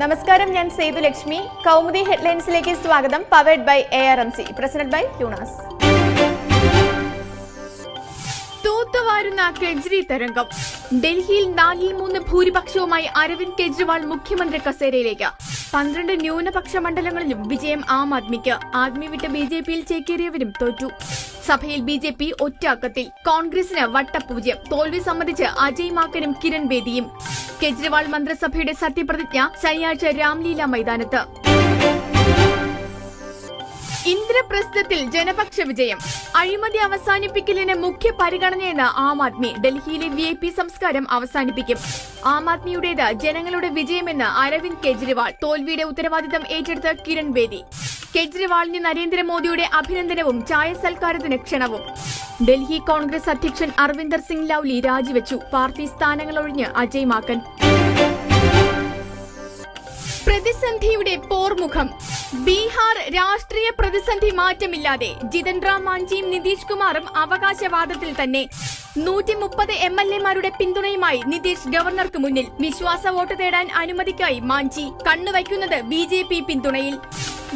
നമസ്കാരം ഞാൻ സേതു ലക്ഷ്മി. കൗമുദി ഹെഡ്ലൈൻസിലേക്ക് സ്വാഗതം. Powered by A R M C president by Lunars തൂത്തുവാരുന്ന Kejri തരംഗം. ഡൽഹിയിൽ നാലിൽ മൂന്ന് ഭൂരിപക്ഷവുമായി അരവിന്ദ് കെജ്രിവാൾ മുഖ്യമന്ത്രി കസേരയിലേക്ക്. പന്ത്രണ്ട് ന്യൂനപക്ഷ മണ്ഡലങ്ങളിലും വിജയം ആം ആദ്മിക്ക്. ആദ്മി വിട്ട് ബി ജെ പിയിൽ ചേക്കേറിയവരും തോറ്റു. സഭയിൽ ബി ജെ പി ഒറ്റക്കത്തിൽ കോൺഗ്രസിന് വട്ടപൂജ്യം. തോൽവി സംബന്ധിച്ച് അജയ് മാക്കനും കിരൺ ബേദിയും. കെജ്രിവാൾ മന്ത്രിസഭയുടെ സത്യപ്രതിജ്ഞ ശനിയാഴ്ച രാംലീല മൈതാനത്ത്. ഇന്ദ്രപ്രസ്ഥത്തിൽ ജനപക്ഷ വിജയം. അഴിമതി അവസാനിപ്പിക്കലിന് മുഖ്യ പരിഗണനയെന്ന് ആം ആദ്മി. ഡൽഹിയിലെ വി ഐ പി സംസ്കാരം അവസാനിപ്പിക്കും. ആം ആദ്മിയുടേത് ജനങ്ങളുടെ വിജയമെന്ന് അരവിന്ദ് കെജ്രിവാൾ തോൽവിയുടെ ഉത്തരവാദിത്തം ഏറ്റെടുത്ത കിരൺ ബേദി. കെജ്രിവാളിന് നരേന്ദ്രമോദിയുടെ അഭിനന്ദനവും ചായ സൽക്കാരത്തിന് ക്ഷണവും. ഡൽഹി കോൺഗ്രസ് അധ്യക്ഷൻ അർവിന്ദർ സിംഗ് ലൌലി രാജിവെച്ചു. പാർട്ടി സ്ഥാനങ്ങളൊഴിഞ്ഞ് അജയ് മാക്കൻ പ്രതിസന്ധിയുടെ പോർമുഖം. ബീഹാർ രാഷ്ട്രീയ പ്രതിസന്ധി മാറ്റമില്ലാതെ ജിതൻ റാം മാഞ്ചിയും നിതീഷ് കുമാറും അവകാശവാദത്തിൽ തന്നെ. നൂറ്റി മുപ്പത് എം എൽ എമാരുടെ പിന്തുണയുമായി നിതീഷ് ഗവർണർക്ക് മുന്നിൽ വിശ്വാസ വോട്ട് തേടാൻ അനുമതിക്കായി മാഞ്ചി കണ്ണുവയ്ക്കുന്നത് ബി ജെ പി പിന്തുണയിൽ.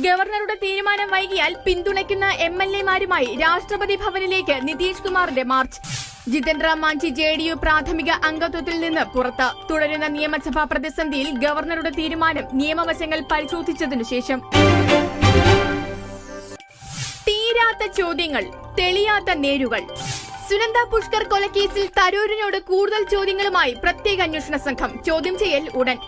ഗവർണറുടെ തീരുമാനം വൈകിയാൽ പിന്തുണയ്ക്കുന്ന എം എൽ എമാരുമായി രാഷ്ട്രപതി ഭവനിലേക്ക് നിതീഷ് കുമാറിന്റെ march. Jitendra Manjhi J D U പ്രാഥമിക അംഗത്വത്തിൽ നിന്ന് പുറത്ത്. തുടരുന്ന നിയമസഭാ പ്രതിസന്ധിയിൽ ഗവർണറുടെ തീരുമാനം നിയമവശങ്ങൾ പരിശോധിച്ചതിനു ശേഷം. തീരാത്ത ചോദ്യങ്ങൾ തെളിയാത്ത നേരുകൾ. സുനന്ദ പുഷ്കർ കൊലക്കേസിൽ തരൂരിനോട് കൂടുതൽ ചോദ്യങ്ങളുമായി പ്രത്യേക അന്വേഷണ സംഘം. ചോദ്യം ചെയ്യൽ ഉടൻ.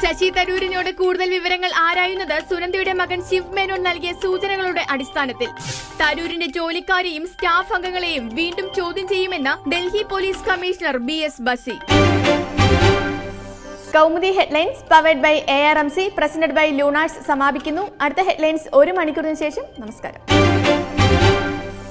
ശശി തരൂരിനോട് കൂടുതൽ വിവരങ്ങൾ ആരായുന്നത് സുനന്ദയുടെ മകൻ ശിവ് മേനോൻ നൽകിയ സൂചനകളുടെ അടിസ്ഥാനത്തിൽ. തരൂരിന്റെ ജോലിക്കാരെയും സ്റ്റാഫ് അംഗങ്ങളെയും വീണ്ടും ചോദ്യം ചെയ്യുമെന്ന് Delhi police commissioner B S Bassi. Kaumudi headlines powered by A R M C presented by Lunars സമാപിക്കുന്നു. അടുത്ത ഹെഡ്ലൈൻസ് ഒരു മണിക്കൂറിന് ശേഷം. നമസ്കാരം.